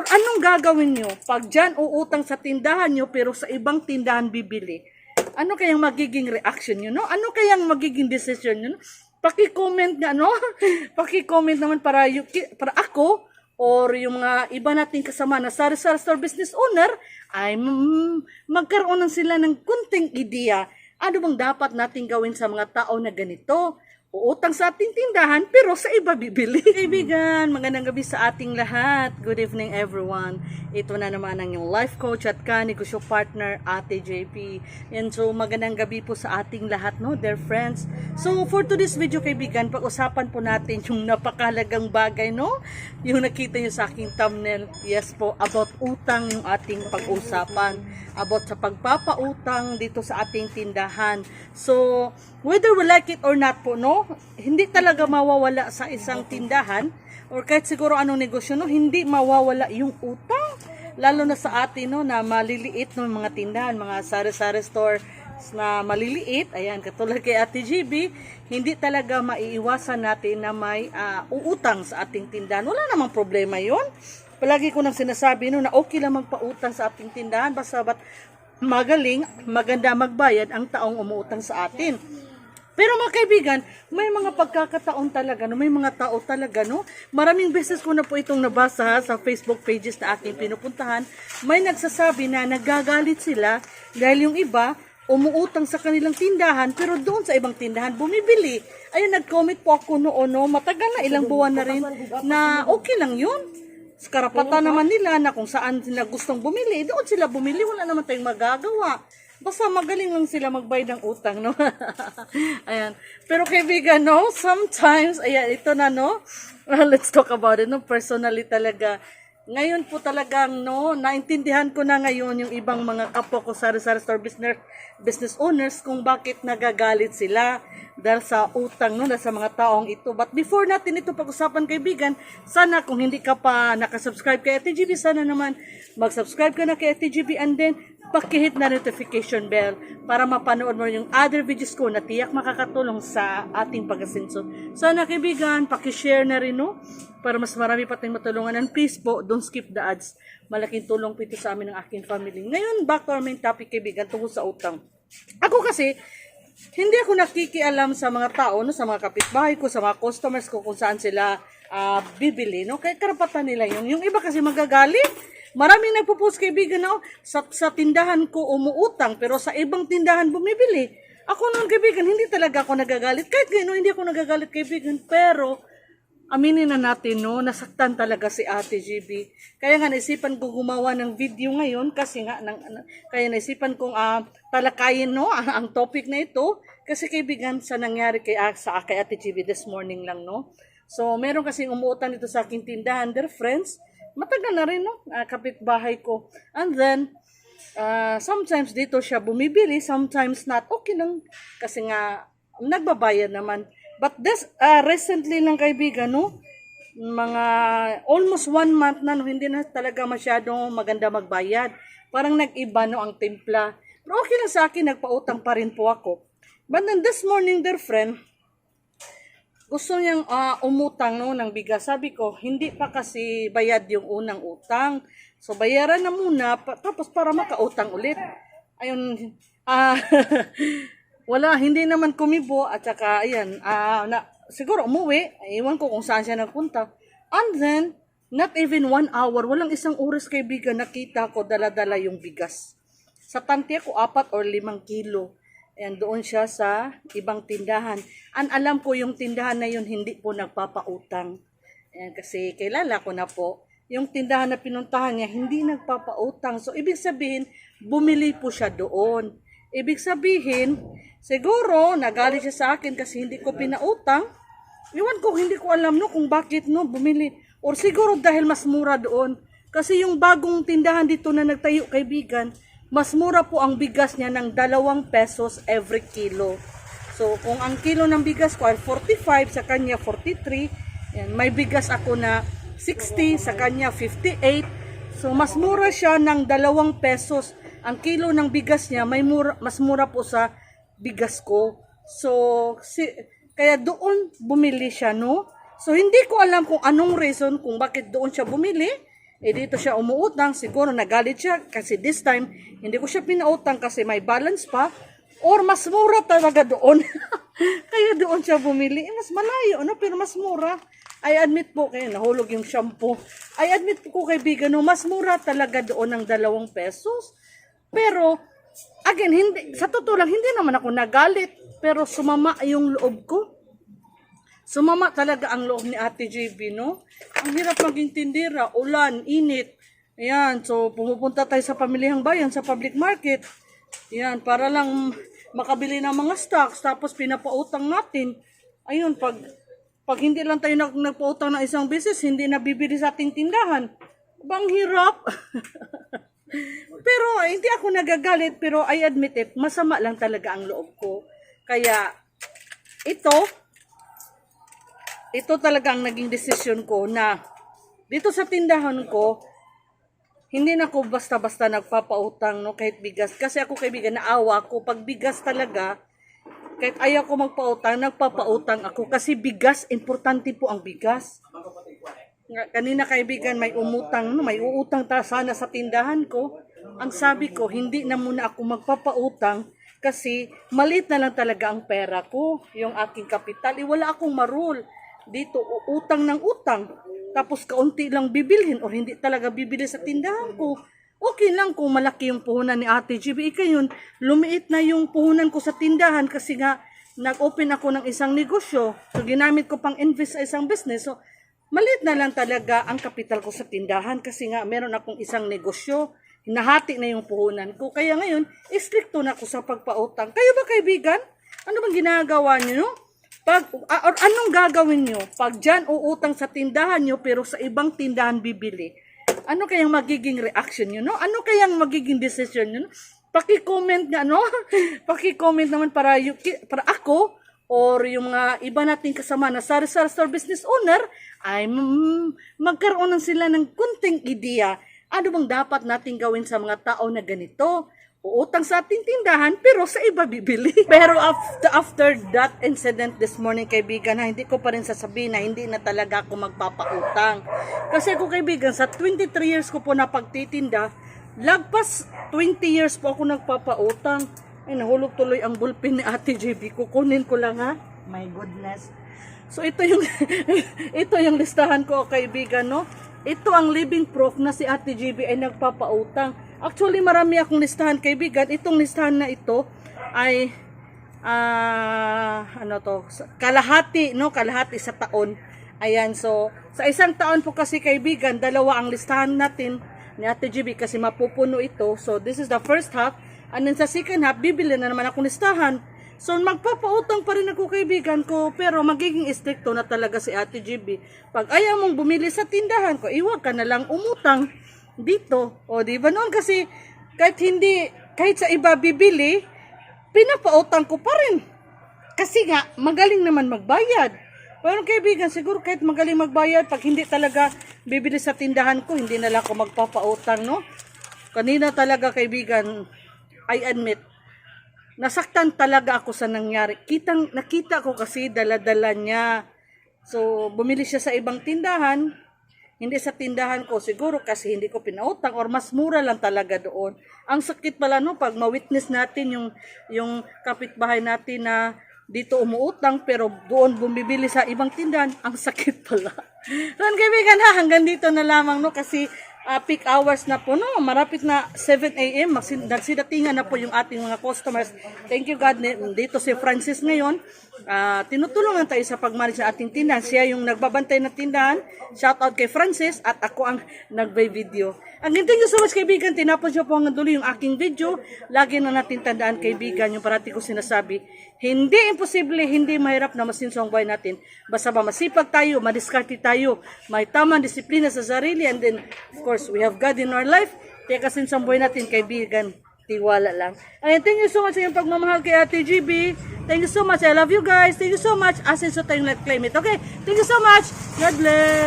Or anong gagawin nyo? Pag dyan uutang sa tindahan nyo pero sa ibang tindahan bibili, ano kayang magiging reaction nyo, no? Ano kayang magiging decision nyo, no? Paki-comment nga, no? Paki-comment naman para, yu- ki- para ako or yung mga iba nating kasama na sari-sari store business owner ay mm, magkaroon sila ng kunting ideya ano bang dapat nating gawin sa mga tao na ganito uutang sa ating tindahan pero sa iba bibili. Kaibigan, magandang gabi sa ating lahat. Good evening everyone. Ito na naman ang yung life coach at kanegosyo partner Ate JP. And so magandang gabi po sa ating lahat no, dear friends. So for today's video kaibigan, pag-usapan po natin yung napakalagang bagay no, yung nakita nyo sa aking thumbnail. Yes po, about utang yung ating pag-usapan. About sa pagpapautang dito sa ating tindahan. So, whether we like it or not po, no? Hindi talaga mawawala sa isang tindahan or kahit siguro anong negosyo, no? Hindi mawawala yung utang. Lalo na sa atin, no? Na maliliit ng mga tindahan, mga sari-sari store na maliliit, ayan, katulad kay Ate GB, hindi talaga maiiwasan natin na may ah, uutang sa ating tindahan. Wala namang problema yon. Palagi ko nang sinasabi no, na okay lang magpautang sa ating tindahan basta ba't magaling, maganda magbayad ang taong umuutang sa atin. Pero mga kaibigan, may mga pagkakataon talaga, no? may mga tao talaga, no? Maraming beses ko na po itong nabasa ha, sa Facebook pages na aking pinupuntahan. May nagsasabi na nagagalit sila dahil yung iba umuutang sa kanilang tindahan pero doon sa ibang tindahan bumibili. Ayun, nag-comment po ako noon, no? matagal na ilang buwan na rin na okay lang yun. Karapatan naman nila na kung saan sila gustong bumili, doon sila bumili, wala naman tayong magagawa. Basta magaling lang sila magbayad ng utang, no? ayan. Pero kaibigan, no? Sometimes, ayan, ito na, no? Let's talk about it, no? Personally talaga. Ngayon po talagang, no, naintindihan ko na ngayon yung ibang mga kapwa ko sari-sari store business, business owners kung bakit nagagalit sila dahil sa utang no, sa mga taong ito. But before natin ito pag-usapan kaibigan, sana kung hindi ka pa nakasubscribe kay ATGB, sana naman mag-subscribe ka na kay ATGB and then pakihit na notification bell para mapanood mo yung other videos ko na tiyak makakatulong sa ating pag-asenso. Sana kaibigan, pakishare na rin no, para mas marami pa tayong matulungan. And please po, don't skip the ads. Malaking tulong po ito sa amin ng aking family. Ngayon, back to our main topic kaibigan, tungkol sa utang. Ako kasi, hindi ako nakikialam sa mga tao, no, sa mga kapitbahay ko, sa mga customers ko kung saan sila ah, bibili, no? Kaya karapatan nila yung Yung iba kasi magagalit. Maraming nagpo-post kaibigan na oh, sa, sa tindahan ko umuutang pero sa ibang tindahan bumibili. Ako noon kaibigan, hindi talaga ako nagagalit. Kahit gano'n, hindi ako nagagalit kaibigan. Pero, aminin na natin, no, nasaktan talaga si Ate GB. Kaya nga naisipan ko gumawa ng video ngayon kasi nga, nang, na- kaya naisipan kong ah, talakayin, no, ang, ang topic na ito. Kasi kaibigan, sa nangyari kay, ah, sa kay Ate GB this morning lang, no. So, meron kasing umuutang dito sa aking tindahan, dear friends. Matagal na rin, no, ah, kapitbahay ko. And then, Ah, sometimes dito siya bumibili, sometimes not. Okay lang kasi nga nagbabayad naman. But this ah, recently lang kaibigan, no? Mga almost one month na no, hindi na talaga masyadong maganda magbayad. Parang nag-iba no ang timpla. Pero okay lang sa akin, nagpautang pa rin po ako. But then this morning, dear friend, gusto niyang ah, umutang no ng bigas. Sabi ko, hindi pa kasi bayad yung unang utang. So bayaran na muna pa- tapos para makautang ulit. Ayun ah wala hindi naman kumibo at saka ayan ah na siguro umuwi. Iwan ko kung saan siya nagpunta. And then not even one hour, walang isang oras kaibigan nakita ko dala-dala yung bigas. Sa tanti ko, apat or limang kilo. And doon siya sa ibang tindahan. Ang alam ko yung tindahan na yun hindi po nagpapautang. Ayan, kasi kilala ko na po. Yung tindahan na pinuntahan niya hindi nagpapautang. So ibig sabihin, bumili po siya doon. Ibig sabihin, siguro nagalit siya sa akin kasi hindi ko pinautang. Iwan ko, hindi ko alam no kung bakit no bumili. Or siguro dahil mas mura doon. Kasi yung bagong tindahan dito na nagtayo kaibigan, mas mura po ang bigas niya ng dalawang pesos every kilo. So, kung ang kilo ng bigas ko ay 45, sa kanya 43, yan, may bigas ako na 60, sa kanya 58. So, mas mura siya ng dalawang pesos. Ang kilo ng bigas niya, may mura, mas mura po sa bigas ko. So, si, kaya doon bumili siya, no? So, hindi ko alam kung anong reason kung bakit doon siya bumili. Eh dito siya umuutang, siguro nagalit siya kasi this time hindi ko siya pinautang kasi may balance pa or mas mura talaga doon. Kaya doon siya bumili. Eh, mas malayo, no? pero mas mura. I admit po kayo, nahulog yung shampoo. I admit po kaibigan, no, mas mura talaga doon ng dalawang pesos. Pero, again, hindi, sa totoo lang, hindi naman ako nagalit. Pero sumama yung loob ko. Sumama talaga ang loob ni Ate JB, no? Ang hirap maging tindira, ulan, init. Ayan, so pumupunta tayo sa pamilihang bayan, sa public market. Ayan, para lang makabili ng mga stocks, tapos pinapautang natin. Ayun, pag pag hindi lang tayo nag, nagpautang ng isang business, hindi nabibili sa ating tindahan. Bang hirap. eh, hindi ako nagagalit, pero I admit it, masama lang talaga ang loob ko. Kaya, ito, ito talaga ang naging desisyon ko na dito sa tindahan ko, hindi na ako basta-basta nagpapautang no kahit bigas. Kasi ako kaibigan naawa ko pag bigas talaga kahit ayaw ko magpautang nagpapautang ako. Kasi bigas importante po ang bigas. Kanina kaibigan may umutang no may uutang ta sana sa tindahan ko ang sabi ko hindi na muna ako magpapautang kasi maliit na lang talaga ang pera ko yung aking kapital eh, wala akong marul dito utang ng utang tapos kaunti lang bibilhin o hindi talaga bibili sa tindahan ko okay lang kung malaki yung puhunan ni Ate GB. Ika yun, lumiit na yung puhunan ko sa tindahan kasi nga nag-open ako ng isang negosyo. So, ginamit ko pang invest sa isang business. So, maliit na lang talaga ang kapital ko sa tindahan kasi nga meron akong isang negosyo. Nahati na yung puhunan ko. Kaya ngayon, istrikto na ako sa pagpautang. Kayo ba kaibigan? Ano bang ginagawa niyo? No? Pag, or anong gagawin nyo? Pag dyan uutang sa tindahan nyo pero sa ibang tindahan bibili, ano kayang magiging reaction nyo? No? Ano kayang magiging decision nyo? No? Paki-comment nga, no? Paki-comment naman para, yu- ki- para ako or yung mga iba nating kasama na sari-sari store business owner ay mm, magkaroon ng sila ng kunting ideya ano bang dapat nating gawin sa mga tao na ganito uutang sa ating tindahan pero sa iba bibili. Pero after, after that incident this morning kaibigan, ha, hindi ko pa rin sasabihin na hindi na talaga ako magpapautang. Kasi ako kaibigan, sa 23 years ko po na pagtitinda, lagpas 20 years po ako nagpapautang. Ay, nahulog tuloy ang bulpin ni Ate JB. Kukunin ko lang ha. My goodness. So ito yung ito yung listahan ko kaibigan no. Ito ang living proof na si Ate GB ay nagpapautang. Actually marami akong listahan kaibigan. Itong listahan na ito ay ah ano to kalahati no kalahati sa taon. Ayan so sa isang taon po kasi kaibigan dalawa ang listahan natin ni Ate GB kasi mapupuno ito. So this is the first half and then sa second half bibili na naman akong listahan. So, magpapautang pa rin ako kaibigan ko, pero magiging stricto na talaga si Ate GB. Pag ayaw mong bumili sa tindahan ko, iwag ka na lang umutang dito. O, di ba noon? Kasi, kahit hindi, kahit sa iba bibili, pinapautang ko pa rin. Kasi nga, magaling naman magbayad. Pero kaibigan, siguro kahit magaling magbayad, pag hindi talaga bibili sa tindahan ko, hindi na lang ako magpapautang, no? Kanina talaga, kaibigan, I admit, nasaktan talaga ako sa nangyari. Kitang, nakita ko kasi dala-dala niya. So, bumili siya sa ibang tindahan. Hindi sa tindahan ko. Siguro kasi hindi ko pinautang or mas mura lang talaga doon. Ang sakit pala no, pag ma-witness natin yung, yung kapitbahay natin na dito umuutang pero doon bumibili sa ibang tindahan, ang sakit pala. Ang kaibigan ha, hanggang dito na lamang no kasi ah, peak hours na po, no? Marapit na 7 a.m. Nagsidatingan na po yung ating mga customers. Thank you God. Dito si Francis ngayon. Ah, tinutulungan tayo sa pagmanage ng ating tindahan. Siya yung nagbabantay ng tindahan. Shout out kay Francis at ako ang nagbe-video. Ang thank you so much kaibigan. Tinapos niyo po hanggang dulo yung aking video. Lagi na natin tandaan kaibigan yung parati ko sinasabi. Hindi imposible, hindi mahirap na masinso ang buhay natin. Basta ba masipag tayo, madiskarte tayo, may tamang disiplina sa sarili, and then, of course, we have God in our life. Kaya kasinso ang buhay natin, kaibigan, tiwala lang. Ayun, thank you so much sa iyong pagmamahal kay Ate GB. Thank you so much. I love you guys. Thank you so much. Asin so tayong let's claim it. Okay, thank you so much. God bless.